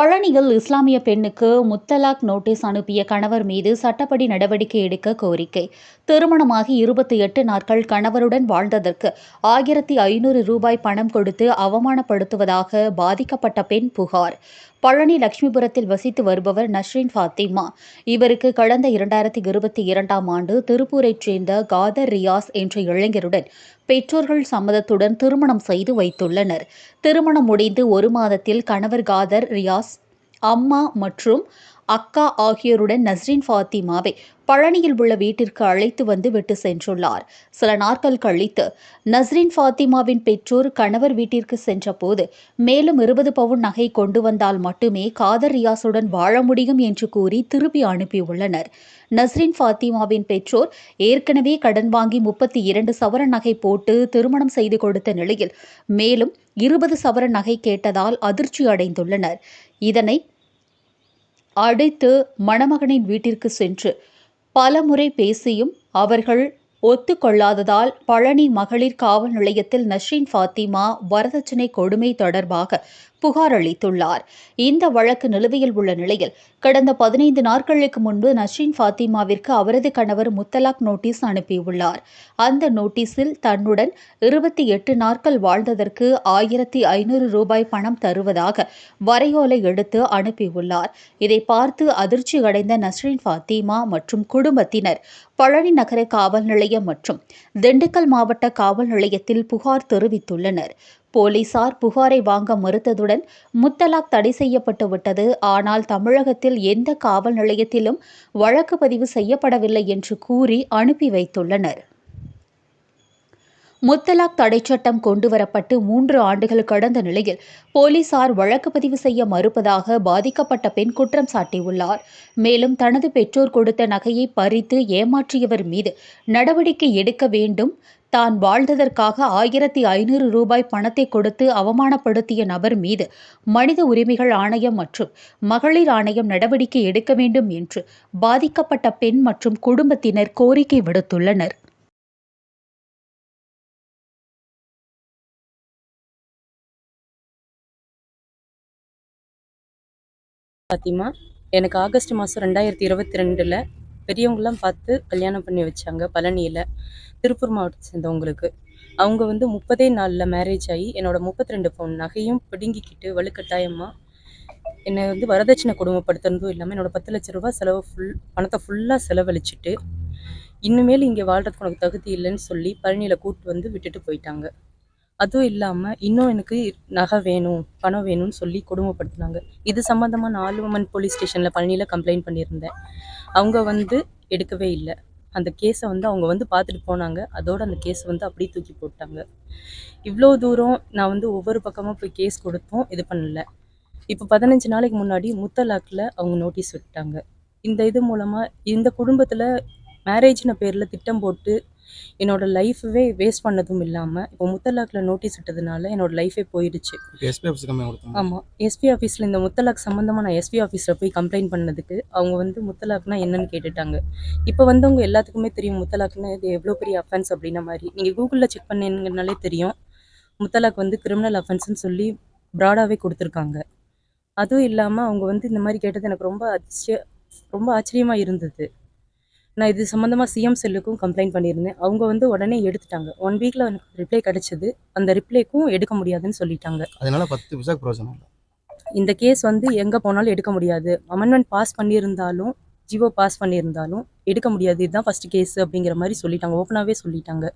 பழனியில் இஸ்லாமிய பெண்ணுக்கு முத்தலாக் நோட்டீஸ் அனுப்பிய கணவர் மீது சட்டப்படி நடவடிக்கை எடுக்க கோரிக்கை. திருமணமாகி இருபத்தி எட்டு நாட்கள் கணவருடன் வாழ்ந்ததற்கு ஆயிரத்தி ஐநூறு ரூபாய் பணம் கொடுத்து அவமானப்படுத்துவதாக பாதிக்கப்பட்ட பெண் புகார். பழனி லட்சுமிபுரத்தில் வசித்து வருபவர் நஸ்ரின் ஃபாத்திமா. இவருக்கு கடந்த இரண்டாயிரத்தி இருபத்தி இரண்டாம் ஆண்டு திருப்பூரைச் சேர்ந்த காதர் ரியாஸ் என்ற இளைஞருடன் பெற்றோர்கள் சம்மதத்துடன் திருமணம் செய்து வைத்துள்ளனர். திருமணம் முடிந்து ஒரு மாதத்தில் கணவர் காதர் ரியாஸ் அம்மா மற்றும் அக்கா ஆகியோருடன் நஸ்ரின் ஃபாத்திமாவை பழனியில் உள்ள வீட்டிற்கு அழைத்து வந்து விட்டு சென்றுள்ளார். சில நாட்கள் கழித்து நஸ்ரின் ஃபாத்திமாவின் பெற்றோர் கணவர் வீட்டிற்கு சென்றபோது மேலும் இருபது பவுன் நகை கொண்டு வந்தால் மட்டுமே காதர் ரியாஸுடன் வாழ முடியும் என்று கூறி திருப்பி அனுப்பியுள்ளனர். நஸ்ரின் ஃபாத்திமாவின் பெற்றோர் ஏற்கனவே கடன் வாங்கி முப்பத்தி இரண்டு சவரன் நகை போட்டு திருமணம் செய்து கொடுத்த நிலையில் மேலும் இருபது சவரன் நகை கேட்டதால் அதிர்ச்சி அடைந்துள்ளனர் இதனை அடைத்து மணமகனின் வீட்டிற்கு சென்று பலமுறை பேசியும் அவர்கள் ஒத்துக்கொள்ளாததால் பழனி மகளிர் காவல் நிலையத்தில் நஸ்ரீன் ஃபாத்திமா வரதட்சணை கொடுமை தொடர்பாக புகார் அளித்துள்ளார். இந்த வழக்கு நிலுவையில் உள்ள நிலையில் கடந்த பதினைந்து நாட்களுக்கு முன்பு நஸ்ரீன் ஃபாத்திமாவிற்கு அவரது கணவர் முத்தலாக் நோட்டீஸ் அனுப்பியுள்ளார். அந்த நோட்டீஸில் தன்னுடன் இருபத்தி எட்டு நாட்கள் வாழ்ந்ததற்கு ஆயிரத்தி ஐநூறு ரூபாய் பணம் தருவதாக வரையோலை எடுத்து அனுப்பியுள்ளார். இதை பார்த்து அதிர்ச்சி அடைந்த நஸ்ரீன் ஃபாத்திமா மற்றும் குடும்பத்தினர் பழனி நகர காவல் நிலையம் மற்றும் திண்டுக்கல் மாவட்ட காவல் நிலையத்தில் புகார் தெரிவித்துள்ளனர். போலீசார் புகாரை வாங்க மறுத்ததுடன் முத்தலாக் தடை செய்யப்பட்டு விட்டது. ஆனால் தமிழகத்தில் எந்த காவல் நிலையத்திலும் வழக்கு பதிவு செய்யப்படவில்லை என்று கூறி அனுப்பி வைத்துள்ளனர். முத்தலாக் தடை சட்டம் கொண்டுவரப்பட்டு மூன்று ஆண்டுகள் கடந்த நிலையில் போலீசார் வழக்கு பதிவு செய்ய மறுப்பதாக பாதிக்கப்பட்ட பெண் குற்றம் சாட்டியுள்ளார். மேலும் தனது பெற்றோர் கொடுத்த நகையை பறித்து ஏமாற்றியவர் மீது நடவடிக்கை எடுக்க வேண்டும் தான் வாழ்ந்ததற்காக ஆயிரத்தி ஐநூறு ரூபாய் பணத்தை கொடுத்து அவமானப்படுத்திய நபர் மீது மனித உரிமைகள் ஆணையம் மற்றும் மகளிர் ஆணையம் நடவடிக்கை எடுக்க வேண்டும் என்று பாதிக்கப்பட்ட பெண் மற்றும் குடும்பத்தினர் கோரிக்கை விடுத்துள்ளனர். பாத்திமா எனக்கு ஆகஸ்ட் மாதம் ரெண்டாயிரத்தி இருபத்தி ரெண்டில் பெரியவங்களாம் பார்த்து கல்யாணம் பண்ணி வச்சாங்க பழனியில். திருப்பூர் மாவட்டத்தை சேர்ந்தவங்களுக்கு. அவங்க வந்து முப்பதே நாளில் மேரேஜ் ஆகி என்னோட முப்பத்தி ரெண்டு பவுன் நகையும் பிடுங்கிக்கிட்டு வலுக்கட்டாயமாக என்னை வந்து வரதட்சணை கொடுமைப்படுத்துறதும் இல்லாமல் என்னோட பத்து லட்ச ரூபா செலவு ஃபுல் பணத்தை ஃபுல்லாக செலவழிச்சிட்டு இன்னுமேல் இங்கே வாழ்கிறதுக்கு உனக்கு தகுதி இல்லைன்னு சொல்லி பழனியில் கூப்பிட்டு வந்து விட்டுட்டு போயிட்டாங்க. அதுவும் இல்லாமல் இன்னும் எனக்கு நகை வேணும் பணம் வேணும்னு சொல்லி கொடுமைப்படுத்தினாங்க. இது சம்மந்தமாக நாலு உமன் போலீஸ் ஸ்டேஷனில் பழனியில் கம்ப்ளைண்ட் பண்ணியிருந்தேன். அவங்க வந்து எடுக்கவே இல்லை. அந்த கேஸை வந்து அவங்க வந்து பார்த்துட்டு போனாங்க. அதோட அந்த கேஸ் வந்து அப்படியே தூக்கி போட்டாங்க. இவ்வளோ தூரம் நான் வந்து ஒவ்வொரு பக்கமாக போய் கேஸ் கொடுத்தும் இது பண்ணல. இப்போ பதினஞ்சு நாளைக்கு முன்னாடி முத்தலாக்கில் அவங்க நோட்டீஸ் விட்டாங்க இந்த இது மூலமாக இந்த குடும்பத்தில் மேரேஜ்ன பேரில் திட்டம் போட்டு என்னோட லைஃபவே வேஸ்ட் பண்ணதும் இல்லாமல் இப்போ முத்தலாக்கில் நோட்டீஸ் விட்டதுனால என்னோட லைஃபே போயிடுச்சு. எஸ்பி ஆஃபீஸ் ஆமாம் எஸ்பி ஆஃபீஸில் இந்த முத்தலாக் சம்மந்தமாக நான் எஸ்பி ஆஃபீஸில் போய் கம்ப்ளைண்ட் பண்ணதுக்கு அவங்க வந்து முத்தலாக்னா என்னன்னு கேட்டுட்டாங்க. இப்போ வந்தவங்க எல்லாத்துக்குமே தெரியும் முத்தலாக்னா இது எவ்வளோ பெரிய அஃபென்ஸ் அப்படின்ன மாதிரி. நீங்கள் கூகுளில் செக் பண்ணீங்கனாலே தெரியும் முத்தலாக் வந்து கிரிமினல் அஃபென்ஸ்னு சொல்லி ப்ராடாகவே கொடுத்துருக்காங்க. அதுவும் இல்லாமல் அவங்க வந்து இந்த மாதிரி கேட்டது எனக்கு ரொம்ப அதிர்ச்சிய ரொம்ப ஆச்சரியமாக இருந்தது. நான் இது சம்மந்தமாக சிஎம் செல்லுக்கும் கம்ப்ளைண்ட் பண்ணியிருந்தேன். அவங்க வந்து உடனே எடுத்துட்டாங்க. ஒன் வீக்கில் எனக்கு ரிப்ளை கிடச்சிது. அந்த ரிப்ளைக்கும் எடுக்க முடியாதுன்னு சொல்லிட்டாங்க. அதனால பத்து பைசா பிரோஜனம் இந்த கேஸ் வந்து எங்கே போனாலும் எடுக்க முடியாது. அமெண்ட்மெண்ட் பாஸ் பண்ணியிருந்தாலும் ஜிஓ பாஸ் பண்ணியிருந்தாலும் எடுக்க முடியாது. இதுதான் ஃபஸ்ட்டு கேஸ் அப்படிங்கிற மாதிரி சொல்லிட்டாங்க. ஓப்பனாகவே சொல்லிட்டாங்க.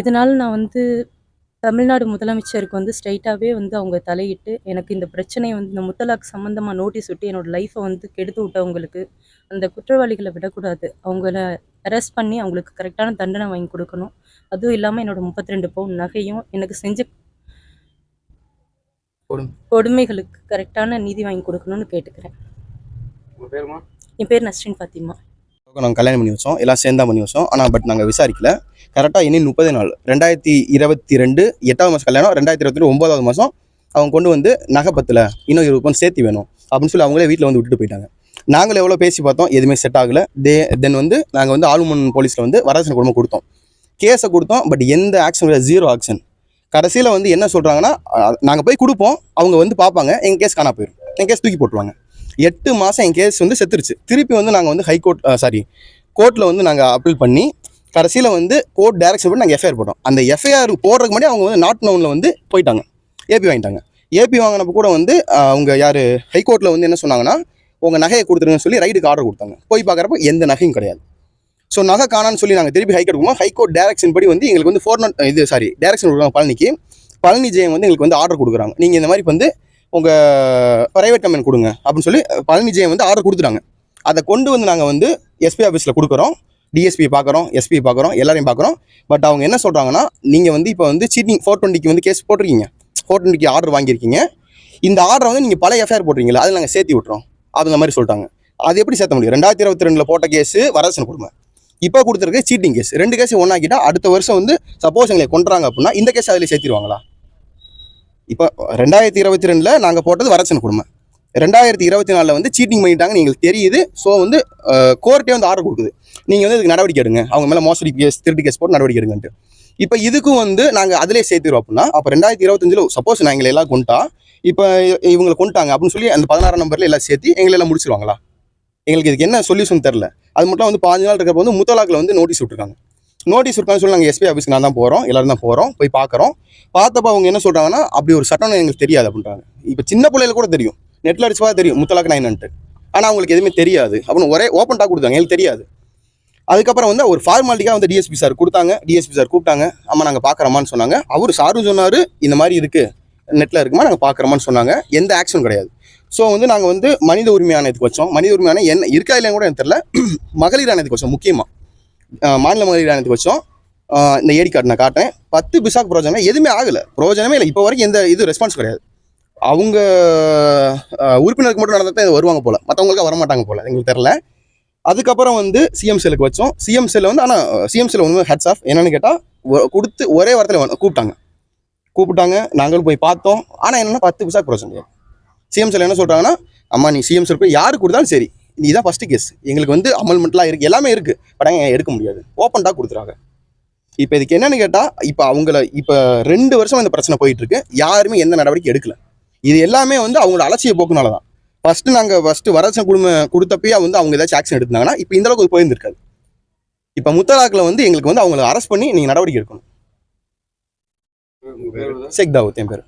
இதனால் நான் வந்து தமிழ்நாடு முதலமைச்சருக்கு வந்து ஸ்ட்ரைட்டாகவே வந்து அவங்க தலையிட்டு எனக்கு இந்த பிரச்சனையை வந்து இந்த முத்தலாக் சம்மந்தமாக நோட்டீஸ் விட்டு என்னோடய லைஃப்பை வந்து கெடுத்து விட்டவங்களுக்கு அந்த குற்றவாளிகளை விடக்கூடாது. அவங்கள அரெஸ்ட் பண்ணி அவங்களுக்கு கரெக்டான தண்டனை வாங்கி கொடுக்கணும். அதுவும் இல்லாமல் என்னோடய முப்பத்தி ரெண்டு பவுன் நகையும் எனக்கு செஞ்ச கொடுமை. கொடுமைகளுக்கு கரெக்டான நீதி வாங்கி கொடுக்கணும்னு கேட்டுக்கிறேன். என் பேர் நஸ்ரின் ஃபாத்திமா. நாங்கள் கல்யாணம் பண்ணி வச்சோம். எல்லாம் சேர்ந்தா பண்ணி வச்சோம். ஆனால் பட் நாங்கள் விசாரிக்கல. கரெக்டாக இனி முப்பது நாள். ரெண்டாயிரத்தி இருபத்தி ரெண்டு எட்டாவது மாதம் கல்யாணம் ரெண்டாயிரத்தி இருபத்தி ரெண்டு ஒன்பதாவது மாதம் அவங்க கொண்டு வந்து நகை பத்தில் இன்னும் இருபது பவுன் சேர்த்து வேணும். அப்படின்னு சொல்லி அவங்களே வீட்டில் வந்து விட்டுட்டு போயிட்டாங்க. நாங்கள் எவ்வளோ பேசி பார்த்தோம் எதுவுமே செட் ஆகலை. தே தென் வந்து நாங்கள் வந்து ஆளுமன் போலீஸில் வந்து வரதட்சணை குடும்பம் கொடுத்தோம். கேஸை கொடுத்தோம் பட் எந்த ஆக்ஷன் ஜீரோ ஆக்ஷன் கடைசியில் வந்து என்ன சொல்கிறாங்கன்னா நாங்கள் போய் கொடுப்போம் அவங்க வந்து பார்ப்பாங்க எங்கள் கேஸ் காணா போயிடும் என் கேஸ் தூக்கி போட்டுருவாங்க. எட்டு மாதம் என் கேஸ் வந்து செத்துருச்சு. திருப்பி வந்து நாங்கள் வந்து ஹைகோர்ட் சாரி கோர்ட்டில் வந்து நாங்கள் அப்பீல் பண்ணி கடைசியில் வந்து கோர்ட் டேரக்ஷன் பண்ணி நாங்கள் எஃப்ஐஆர் போட்டோம். அந்த எஃப்ஐஆர் போடுறதுக்கு முன்னாடி அவங்க வந்து நாட் நவுனில் வந்து போயிட்டாங்க. ஏபி வாங்கிட்டாங்க. ஏபி வாங்கினப்ப கூட வந்து அவங்க யார் ஹைகோர்ட்டில் வந்து என்ன சொன்னாங்கன்னா உங்கள் நகையை கொடுத்துருங்கன்னு சொல்லி ரைடுக்கு ஆர்டர் கொடுத்தாங்க. போய் பார்க்குறப்ப எந்த நகையும் கிடையாது. ஸோ நகை காணான்னு சொல்லி நாங்கள் திருப்பி ஹைகோர்ட் போகும்போது ஹைகோர்ட் டேரக்ஷன் படி வந்து எங்களுக்கு வந்து ஃபோர் நாட் இது சாரி டேரக்ஷன் கொடுக்குறாங்க பழனிக்கு. பழனி ஜெயம் வந்து எங்களுக்கு வந்து ஆர்டர் கொடுக்குறாங்க. நீங்கள் இந்த மாதிரி வந்து உங்கள் ப்ரைவேட் கம்பெனி கொடுங்க அப்படின்னு சொல்லி பழனி ஜெயம் வந்து ஆர்டர் கொடுத்துட்டாங்க. அதை கொண்டு வந்து நாங்கள் வந்து எஸ்பி ஆஃபீஸில் கொடுக்குறோம். டிஎஸ்பி பார்க்குறோம் எஸ்பி பார்க்குறோம் எல்லாரையும் பார்க்குறோம் பட் அவங்க என்ன சொல்கிறாங்கன்னா நீங்கள் வந்து இப்போ வந்து சீட்டிங் ஃபோர் டுவெண்ட்டிக்கு வந்து கேஸ் போட்டிருக்கீங்க. ஃபோர் டுவெண்ட்டிக்கு ஆர்டர் வாங்கியிருக்கீங்க. இந்த ஆர்டரை வந்து நீங்கள் பழைய எஃப்ஐஆர் போட்டிருக்கீங்களா? அதில் நாங்கள் சேர்த்து விட்டுறோம். அப்படிங்கிற மாதிரி சொல்லிட்டாங்க. அது எப்படி சேர்த்த முடியும்? ரெண்டாயிரத்தி இருபத்தி ரெண்டில் போட்ட கேஸு வரதட்சணை கொடுமை. இப்போ கொடுத்துருக்கு சீட்டிங் கேஸ் ரெண்டு கேஸ் ஒன்றாக்கிட்டா அடுத்த வருஷம் வந்து சப்போஸ் எங்களை கொண்டுறாங்க அப்படின்னா இந்த கேஸ் அதில் சேர்த்திருவாங்களா? இப்போ ரெண்டாயிரத்தி இருபத்தி ரெண்டில் நாங்கள் போட்டது வரதட்சணை கொடுமை. ரெண்டாயிரத்தி இருபத்தி நாலில் வந்து சீட்டிங் பண்ணிட்டாங்க எங்களுக்கு தெரியுது. ஸோ வந்து கோர்ட்டே வந்து ஆர்டர் கொடுக்குது. நீங்கள் வந்து இதுக்கு நடவடிக்கை எடுங்க. அவங்க மேலே மோசடி கேஸ் திருட்டு கேஸ் போட்டு நடவடிக்கை எடுங்கன்ட்டு. இப்போ இதுக்கும் வந்து நாங்கள் அதிலே சேர்த்துருவோம் அப்படின்னா அப்போ ரெண்டாயிரத்தி இருபத்தஞ்சில் சப்போஸ் நான் எங்களை எல்லாம் கொண்டா இப்போ இவங்களை கொண்டுட்டாங்க அப்படின்னு சொல்லி அந்த பதினாறாம் நம்பரில் எல்லாம் சேர்த்து எங்களை எல்லாம் முடிச்சிருவாங்களா? எங்களுக்கு இதுக்கு என்ன சொல்யூஷன் தெரில அது மட்டும் வந்து பாஞ்சு நாள் இருக்கப்போ வந்து முத்தலாக்கில் வந்து நோட்டீஸ் விட்டுருக்காங்க. நோட்டீஸ் விட்டான்னு சொல்லி நாங்கள் எஸ்பி ஆஃபீஸ்க்கு நான் தான் போகிறோம் எல்லாரும் தான் போகிறோம் போய் பார்க்குறோம். பார்த்தப்ப அவங்க என்ன சொல்கிறாங்கன்னா அப்படி ஒரு சட்டம் எங்களுக்கு தெரியாது அப்படின்றாங்க. இப்போ சின்ன பிள்ளைல கூட தெரியும். நெட்டில் அடிச்சு தெரியும். முத்தலாக்கு நைன்ட்டு ஆனால் அவங்களுக்கு எதுவுமே தெரியாது. அப்படின்னு ஒரே ஓப்பன் டாக் கொடுத்தாங்க. எங்களுக்கு தெரியாது. அதுக்கப்புறம் வந்து ஒரு ஃபார்மாலிட்டிக்காக வந்து டிஎஸ்பி சார் கொடுத்தாங்க. டிஎஸ்பி சார் கூப்பிட்டாங்க. ஆமாம் நாங்கள் பார்க்குறோமான்னு சொன்னாங்க. அவர் சாரும் சொன்னார் இந்த மாதிரி இருக்குது நெட்டில் இருக்குமா? நாங்கள் பார்க்குறோமான்னு சொன்னாங்க. எந்த ஆக்ஷனும் கிடையாது. ஸோ வந்து நாங்கள் வந்து மனித உரிமையான ஆணையத்துக்கு வச்சோம். மனித உரிமையான என்ன இருக்கா இல்லைன்னு கூட எனக்கு தெரில மகளிர் ஆணையத்துக்கு வச்சோம் முக்கியமாக மாநில மகளிர் ஆணையத்துக்கு வச்சோம். இந்த ஏடி கார்டு நான் காட்டேன் பத்து பிசாக் பிரோஜனம் எதுவுமே ஆகலை. பிரோஜனமே இல்லை. இப்போ வரைக்கும் எந்த இது ரெஸ்பான்ஸ் கிடையாது. அவங்க உறுப்பினருக்கு மட்டும் நடந்தா இது வருவாங்க போல். மற்றவங்களுக்கு வர மாட்டாங்க எங்களுக்கு தெரில அதுக்கப்புறம் வந்து சிஎம் செல்லுக்கு வச்சோம். சிஎம் செல்ல வந்து ஆனால் சிஎம் செல்ல வந்து ஹெட்ஸ் ஆஃப் என்னன்னு கேட்டால் கொடுத்து ஒரே வாரத்தில் கூப்பிட்டாங்க. கூப்பிட்டாங்க நாங்களும் போய் பார்த்தோம். ஆனால் என்னென்னா பத்து பைசா பிரோஜனம் சிஎம் செல் என்ன சொல்கிறாங்கன்னா அம்மா நீ சிஎம் செல் போய் கொடுத்தாலும் சரி. நீ தான் ஃபஸ்ட்டு கேஸ் எங்களுக்கு வந்து அமல்மெண்ட்லாம் இருக்குது எல்லாமே இருக்குது பட் அங்கே எடுக்க முடியாது. ஓப்பன்டாக கொடுத்துறாங்க இப்போ இதுக்கு என்னென்னு கேட்டால் இப்போ அவங்கள இப்போ ரெண்டு வருஷம் இந்த பிரச்சனை போயிட்டுருக்கு யாருமே எந்த நடவடிக்கை எடுக்கல. இது எல்லாமே வந்து அவங்களோட அலட்சிய போக்குனால தான் ஃபஸ்ட்டு நாங்கள் ஃபஸ்ட்டு வரதட்சணை குடும்பம் கொடுத்தப்பயே வந்து அவங்க ஏதாச்சும் ஆக்ஷன் எடுத்தாங்கன்னா இப்போ இந்த அளவுக்கு போயிருந்திருக்காது. இப்போ முத்தலாக்கில் வந்து எங்களுக்கு வந்து அவங்கள அரெஸ்ட் பண்ணி நீங்கள் நடவடிக்கை எடுக்கணும். ஷேக் தாவூத் என் பேர்.